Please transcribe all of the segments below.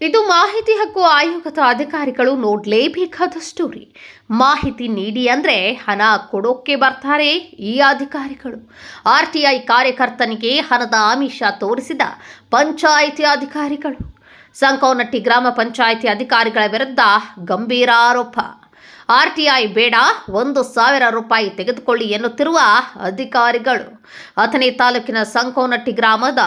ಇದು ಮಾಹಿತಿ ಹಕ್ಕು ಆಯೋಗದ ಅಧಿಕಾರಿಗಳು ನೋಡಲೇಬೇಕಾದ ಸ್ಟೋರಿ ಮಾಹಿತಿ ನೀಡಿ ಅಂದರೆ ಹಣ ಕೊಡೋಕ್ಕೆ ಬರ್ತಾರೆ ಈ ಅಧಿಕಾರಿಗಳು. ಆರ್ಟಿಐ ಕಾರ್ಯಕರ್ತನಿಗೆ ಹಣದ ಆಮಿಷ ತೋರಿಸಿದ ಪಂಚಾಯಿತಿ ಅಧಿಕಾರಿಗಳು. ಸಂಕೋನಟ್ಟಿ ಗ್ರಾಮ ಪಂಚಾಯಿತಿ ಅಧಿಕಾರಿಗಳ ವಿರುದ್ಧ ಗಂಭೀರ ಆರೋಪ. ಐ ಬೇಡ, ಒಂದು ಸಾವಿರ ರೂಪಾಯಿ ತೆಗೆದುಕೊಳ್ಳಿ ಎನ್ನುತ್ತಿರುವ ಅಧಿಕಾರಿಗಳು. ಅಥಣಿ ತಾಲೂಕಿನ ಸಂಕೋನಟ್ಟಿ ಗ್ರಾಮದ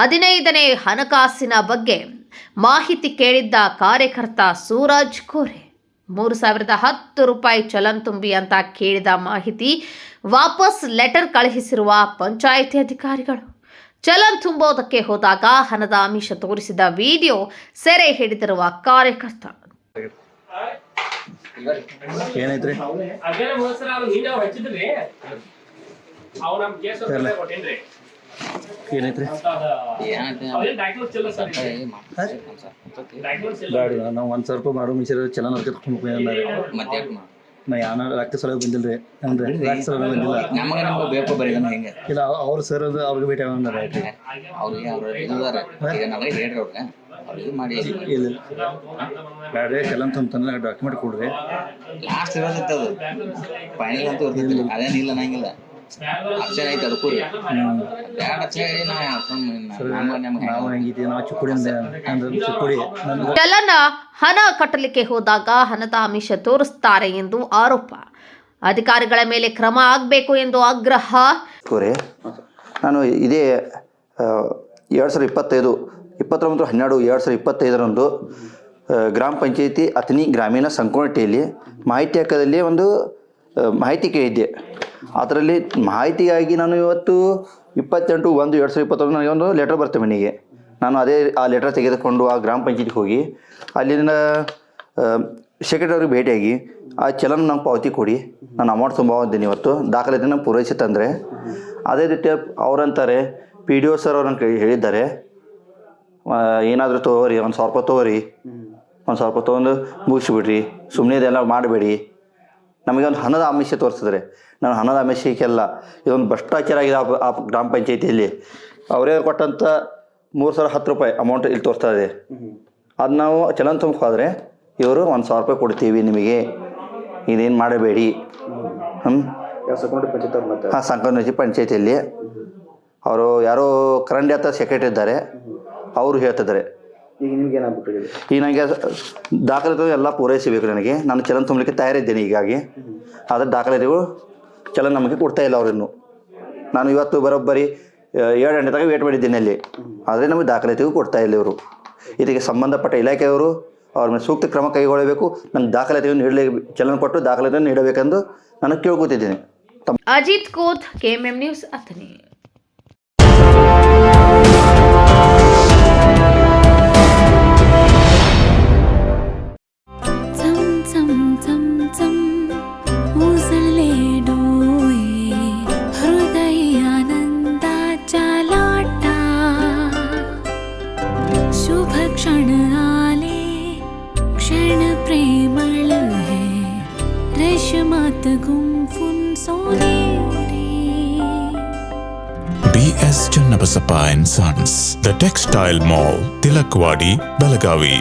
ಹದಿನೈದನೇ ಹಣಕಾಸಿನ ಬಗ್ಗೆ ಮಾಹಿತಿ ಕೇಳಿದ್ದ ಕಾರ್ಯಕರ್ತ ಸೂರಜ್ ಕೋರೆ ಮೂರು ಸಾವಿರದ ಹತ್ತು ರೂಪಾಯಿ ಚಲನ್ ತುಂಬಿ ಅಂತ ಕೇಳಿದ ಮಾಹಿತಿ ವಾಪಸ್ ಲೆಟರ್ ಕಳುಹಿಸಿರುವ ಪಂಚಾಯಿತಿ ಅಧಿಕಾರಿಗಳು. ಚಲನ್ ತುಂಬೋದಕ್ಕೆ ಹೋದಾಗ ಹಣದ ಆಮಿಷ ತೋರಿಸಿದ ವಿಡಿಯೋ ಸೆರೆ ಹಿಡಿದಿರುವ ಕಾರ್ಯಕರ್ತ. ಏನೈತ್ರಿ ಏನೈತ್ರಿ ಗಾಡಿ ನಾವು ಒಂದು ಸಾವಿರ ರೂಪಾಯಿ ಮಾಡೋ ಚಲನ್ ಚಲನ ಕರ್ಕೊಂಡು ಮತ್ತೆ ನಾ ಯಾನ ರಕ್ತ ಸಲ ಬಂದಿಲ್ರಿ. ಅಂದ್ರೆ ರಕ್ತ ಸಲ ಬಂದಿಲ್ಲ. ನಮಗೆ ನಮಗೆ ಬೇಕು ಬರೀದನ ಹೆಂಗೆ. ಇಲ್ಲ ಅವ್ರ ಸರ್ ಅದು ಅವ್ರಿಗೆ ಭೇಟಿ ಆಗಂದಾರ ಆಯ್ತು ಅವ್ರಿಗೆ ಅವ್ರ ಇದಾರ. ಈಗ ನಾವೇ ಹೇಳ್ರಿ ಅವ್ರಿಗೆ. ಅವ್ರಿಗೆ ಮಾಡಿ. ಇಲ್ಲ ಬ್ಯಾಡ್ರಿ ಚಲನ್ ತುಂಬತಾನೆ ಡಾಕ್ಯುಮೆಂಟ್ ಕೊಡ್ರಿ. ಲಾಸ್ಟ್ ಇರೋದಿತ್ತು ಅದು ಫೈನಲ್ ಅಂತೂ ಇರ್ತೈತಿ ಅದೇನಿಲ್ಲ ನಂಗಿಲ್ಲ. ರೀ ಎರಡು ನಾವು ಹೆಂಗಿದ್ದೀವಿ ನಾವು ಹಣ ಕಟ್ಟಲಿಕ್ಕೆ ಹೋದಾಗ ಹಣದ ಆಮಿಷ ತೋರಿಸ್ತಾರೆ ಎಂದು ಆರೋಪ. ಅಧಿಕಾರಿಗಳ ಮೇಲೆ ಕ್ರಮ ಆಗಬೇಕು ಎಂದು ಆಗ್ರಹ. ಕೋರೆ, ನಾನು ಇದೇ ಎರಡು ಸಾವಿರದ ಇಪ್ಪತ್ತೈದು, ಇಪ್ಪತ್ತೊಂಬತ್ತು, ಹನ್ನೆರಡು, ಎರಡು ಸಾವಿರದ ಇಪ್ಪತ್ತೈದರಂದು ಗ್ರಾಮ ಪಂಚಾಯಿತಿ ಅಥಣಿ ಗ್ರಾಮೀಣ ಸಂಕೋನಟ್ಟಿಯಲ್ಲಿ ಮಾಹಿತಿ ಹಕ್ಕದಲ್ಲಿ ಒಂದು ಮಾಹಿತಿ ಕೇಳಿದ್ದೆ. ಅದರಲ್ಲಿ ಮಾಹಿತಿಗಾಗಿ ನಾನು ಇವತ್ತು ಇಪ್ಪತ್ತೆಂಟು ಒಂದು ಎರಡು ಸಾವಿರದ ಇಪ್ಪತ್ತೊಂದು ನನಗೆ ಒಂದು ಲೆಟರ್ ಬರ್ತೇನೆ ಮನೆಗೆ. ನಾನು ಅದೇ ಆ ಲೆಟರ್ ತೆಗೆದುಕೊಂಡು ಆ ಗ್ರಾಮ ಪಂಚಾಯತಿಗೆ ಹೋಗಿ ಅಲ್ಲಿನ ಸೆಕ್ರೆಟರಿ ಭೇಟಿಯಾಗಿ ಆ ಚಲನ್ ನಂಗೆ ಪಾವತಿ ಕೊಡಿ. ನಾನು ಅಮೌಂಟ್ ತುಂಬ ಇವತ್ತು. ದಾಖಲೆಯನ್ನು ಪೂರೈಸಿ ತಂದರೆ. ಅದೇ ರೀತಿ ಅವರಂತಾರೆ ಪಿ ಡಿ ಒ ಸರ್ ಅವ್ರನ್ನ ಹೇಳಿದ್ದಾರೆ. ಏನಾದರೂ ತೊಗೋರಿ, ಒಂದು ಸಾವಿರ ರೂಪಾಯಿ ತೊಗೋರಿ. ಒಂದು ಸಾವಿರ ರೂಪಾಯಿ ತೊಗೊಂಡು ಮುಗಿಸ್ಬಿಡ್ರಿ. ಸುಮ್ಮನೆ ಇದೆಲ್ಲ ಮಾಡಬೇಡಿ. ನಮಗೆ ಒಂದು ಹಣದ ಆಮಿಷ ತೋರಿಸಿದ್ರೆ. ನಾನು ಹಣದ ಆಮಿಷಕ್ಕೆಲ್ಲ ಇದೊಂದು ಭ್ರಷ್ಟಾಚಾರ ಆಗಿದೆ ಆ ಗ್ರಾಮ ಪಂಚಾಯತಿಯಲ್ಲಿ. ಅವರೇ ಕೊಟ್ಟಂಥ ಮೂರು ಸಾವಿರ ಹತ್ತು ರೂಪಾಯಿ ಅಮೌಂಟ್ ಇಲ್ಲಿ ತೋರಿಸ್ತಾ ಇದೆ. ಅದು ನಾವು ಚಲನ್ ತುಂಬಕ್ಕೆ ಹೋದರೆ ಇವರು ಒಂದು ಸಾವಿರ ರೂಪಾಯಿ ಕೊಡ್ತೀವಿ ನಿಮಗೆ. ಇದೇನು ಮಾಡಬೇಡಿ. ಹ್ಞೂ ಹಾಂ ಸಂಕನಜಿ ಪಂಚಾಯತಿಯಲ್ಲಿ. ಅವರು ಯಾರೋ ಕರಂಡಿ ಅಂತ ಸೆಕ್ರೆಟರಿ ಇದ್ದಾರೆ. ಅವರು ಹೇಳ್ತಿದ್ದಾರೆ. ಈಗ ನಿಮ್ಗೆ ಏನಾಗ್ಬಿಟ್ಟಿದೆ ಈಗ? ನನಗೆ ದಾಖಲೆ ಎಲ್ಲ ಪೂರೈಸಬೇಕು ನನಗೆ. ನಾನು ಚಲನ್ ತುಂಬಲಿಕ್ಕೆ ತಯಾರಿದ್ದೇನೆ ಈಗಾಗಿ. ಆದರೆ ದಾಖಲೆಗಳು ಚಲನ್ ನಮಗೆ ಕೊಡ್ತಾ ಇಲ್ಲ ಅವರಿನ್ನು ನಾನು ಇವತ್ತು ಬರೋಬ್ಬರಿ ಏಳು ಗಂಟೆ ತನಕ ವೇಟ್ ಮಾಡಿದ್ದೇನೆ ಅಲ್ಲಿ. ಆದರೆ ನಮಗೆ ದಾಖಲಾತಿಗೂ ಕೊಡ್ತಾ ಇಲ್ಲ ಇವರು. ಇದಕ್ಕೆ ಸಂಬಂಧಪಟ್ಟ ಇಲಾಖೆಯವರು ಅವ್ರ ಮೇಲೆ ಸೂಕ್ತ ಕ್ರಮ ಕೈಗೊಳ್ಳಬೇಕು. ನನ್ನ ದಾಖಲಾತಿಯನ್ನು ನೀಡಲೇ ಚಲನ ಕೊಟ್ಟು ದಾಖಲಾತಿಯನ್ನು ನೀಡಬೇಕೆಂದು ನಾನು ಕೇಳ್ಕೊತಿದ್ದೇನೆ. ತಮ್ಮ ಅಜಿತ್ ಕೋತ್ ಕೆಎಂಎಂ ನ್ಯೂಸ್ ಅಥಣಿ क्षण आले क्षण प्रेमळ है रेशमात गुंफून सोनेरी BS Channabasappa and Sons, The Textile Mall, Tilakwadi, Belagavi.